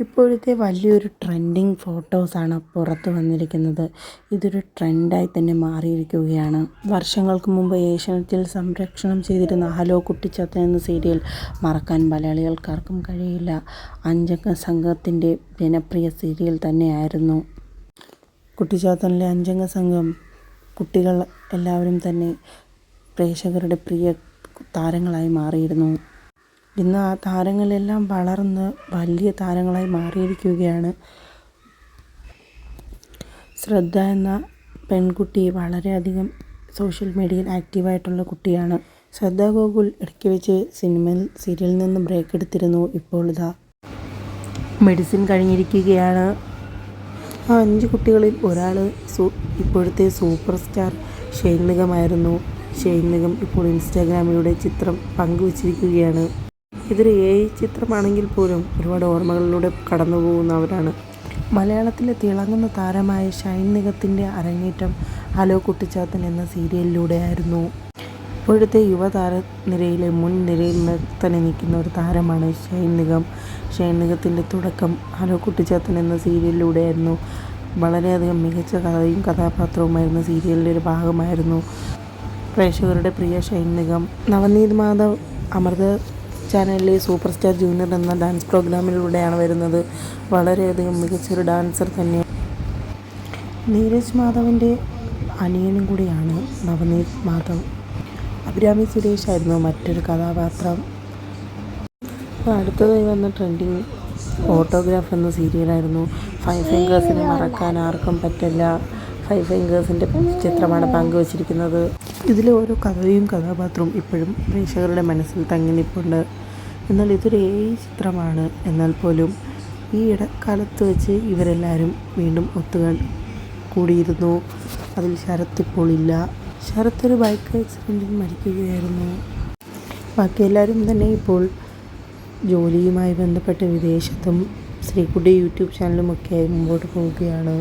ഇപ്പോഴത്തെ വലിയൊരു ട്രെൻഡിങ് ഫോട്ടോസാണ് പുറത്ത് വന്നിരിക്കുന്നത്. ഇതൊരു ട്രെൻഡായി തന്നെ മാറിയിരിക്കുകയാണ്. വർഷങ്ങൾക്ക് മുമ്പ് ഏഷ്യാനെറ്റിൽ സംരക്ഷണം ചെയ്തിരുന്ന ഹലോ കുട്ടിച്ചത്ത എന്ന സീരിയൽ മറക്കാൻ മലയാളികൾക്കാർക്കും കഴിയില്ല. അഞ്ചംഗ സംഘത്തിന്റെ ജനപ്രിയ സീരിയൽ തന്നെയായിരുന്നു. കുട്ടിച്ചാത്തനിലെ അഞ്ചംഗ സംഘം കുട്ടികൾ എല്ലാവരും തന്നെ പ്രേക്ഷകരുടെ പ്രിയ താരങ്ങളായി മാറിയിരുന്നു. ഇന്ന് ആ താരങ്ങളെല്ലാം വളർന്ന് വലിയ താരങ്ങളായി മാറിയിരിക്കുകയാണ്. ശ്രദ്ധ എന്ന പെൺകുട്ടി വളരെയധികം സോഷ്യൽ മീഡിയയിൽ ആക്റ്റീവായിട്ടുള്ള കുട്ടിയാണ്. ശ്രദ്ധ ഗോകുൽ ഇടയ്ക്ക് വെച്ച് സിനിമയിൽ സീരിയലിൽ നിന്ന് ബ്രേക്ക് എടുത്തിരുന്നു. ഇപ്പോൾ ഇതാ മെഡിസിൻ കഴിഞ്ഞിരിക്കുകയാണ്. ആ അഞ്ച് കുട്ടികളിൽ ഒരാൾ സൂ ഇപ്പോഴത്തെ സൂപ്പർ സ്റ്റാർ ഷെയ്ൻ നിഗമായിരുന്നു ഷെയ്ൻ നിഗം ഇപ്പോൾ ഇൻസ്റ്റാഗ്രാമിലൂടെ ചിത്രം പങ്കുവച്ചിരിക്കുകയാണ്. ഇതൊരു എ ഐ ചിത്രമാണെങ്കിൽ പോലും ഒരുപാട് ഓർമ്മകളിലൂടെ കടന്നു പോകുന്നവരാണ് മലയാളത്തിലെ തിളങ്ങുന്ന താരമായ ഷൈൻ നിഗത്തിന്റെ അരങ്ങേറ്റം ഹലോ കുട്ടിച്ചാത്തൻ എന്ന സീരിയലിലൂടെയായിരുന്നു. ഇപ്പോഴത്തെ യുവതാര നിരയിലെ മുൻ നിരയിൽ തന്നെ നിൽക്കുന്ന ഒരു താരമാണ് ഷൈൻ നിഗം. ഷൈൻ നിഗത്തിന്റെ തുടക്കം ഹലോ കുട്ടിച്ചാത്തൻ എന്ന സീരിയലിലൂടെയായിരുന്നു. വളരെയധികം മികച്ച കഥയും കഥാപാത്രവുമായിരുന്ന സീരിയലിന്റെ ഒരു ഭാഗമായിരുന്നു പ്രേക്ഷകരുടെ പ്രിയ ഷൈൻ നിഗം. നവനീത് മാധവ് അമൃത ചാനലിലെ സൂപ്പർ സ്റ്റാർ ജൂനിയർ എന്ന ഡാൻസ് പ്രോഗ്രാമിലൂടെയാണ് വരുന്നത്. വളരെയധികം മികച്ചൊരു ഡാൻസർ തന്നെയാണ് നീരജ് മാധവിന്റെ അനിയനും കൂടിയാണ് നവനീത് മാധവ്. അഭിരാമി സുരേഷ് ആയിരുന്നു മറ്റൊരു കഥാപാത്രം. അടുത്തതായി വന്ന ട്രെൻഡിങ് ഫോട്ടോഗ്രാഫ് എന്ന സീരിയലായിരുന്നു. ഫൈവ് ഫിംഗേഴ്സിനെ മറക്കാൻ ആർക്കും പറ്റില്ല. ഫൈവ് ഫിംഗേഴ്സിന്റെ ചിത്രമാണ് പങ്കുവച്ചിരിക്കുന്നത്. ഇതിലെ ഓരോ കഥയും കഥാപാത്രവും ഇപ്പോഴും പ്രേക്ഷകരുടെ മനസ്സിൽ തങ്ങി നിൽപ്പുണ്ട് എന്നാൽ ഇതൊരു ഏ ചിത്രമാണ്. എന്നാൽ പോലും ഈ ഇടക്കാലത്ത് വെച്ച് ഇവരെല്ലാവരും വീണ്ടും ഒത്തുക കൂടിയിരുന്നു. അതിൽ ശരത്ത് ഇപ്പോൾ ഇല്ല. ശരത്ത് ഒരു ബൈക്ക് ആക്സിഡന്റിൽ മരിക്കുകയായിരുന്നു. ബാക്കി എല്ലാവരും തന്നെ ഇപ്പോൾ ജോലിയുമായി ബന്ധപ്പെട്ട് വിദേശത്തും ശ്രീകുട്ടി യൂട്യൂബ് ചാനലും ഒക്കെ മുമ്പോട്ട് പോവുകയാണ്.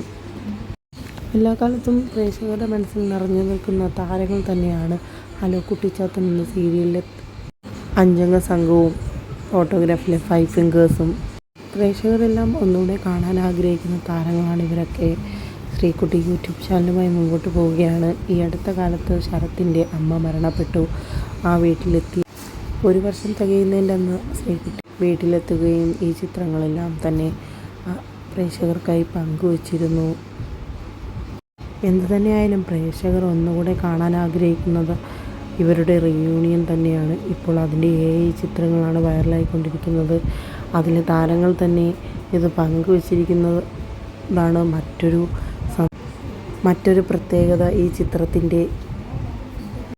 എല്ലാ കാലത്തും പ്രേക്ഷകരുടെ മനസ്സിൽ നിറഞ്ഞു നിൽക്കുന്ന താരങ്ങൾ തന്നെയാണ് ഹലോ കുട്ടിച്ചാത്തൻ എന്ന സീരിയലിലെ അഞ്ചംഗ സംഘവും ഫോട്ടോഗ്രാഫിലെ ഫൈവ് ഫിംഗേഴ്സും. പ്രേക്ഷകരെല്ലാം ഒന്നുകൂടെ കാണാൻ ആഗ്രഹിക്കുന്ന താരങ്ങളാണ് ഇവരൊക്കെ. ശ്രീകുട്ടി യൂട്യൂബ് ചാനലുമായി മുമ്പോട്ട് പോവുകയാണ്. ഈ അടുത്ത കാലത്ത് ശരത്തിന്റെ അമ്മ മരണപ്പെട്ടു. ആ വീട്ടിലെത്തി. ഒരു വർഷം തികയുന്നതിന്റെ അന്ന് ശ്രീകുട്ടി വീട്ടിലെത്തുകയും ഈ ചിത്രങ്ങളെല്ലാം തന്നെ പ്രേക്ഷകർക്കായി പങ്കുവച്ചിരുന്നു. എന്തു തന്നെയായാലും പ്രേക്ഷകർ ഒന്നുകൂടെ കാണാൻ ആഗ്രഹിക്കുന്നത് ഇവരുടെ റീയൂണിയൻ തന്നെയാണ്. ഇപ്പോൾ അതിന്റെ ഐ ചിത്രങ്ങളാണ് വൈറലായിക്കൊണ്ടിരിക്കുന്നത് അതിലെ താരങ്ങൾ തന്നെ ഇത് പങ്കുവച്ചിരിക്കുന്നതാണ് മറ്റൊരു മറ്റൊരു പ്രത്യേകത ഈ ചിത്രത്തിന്റെ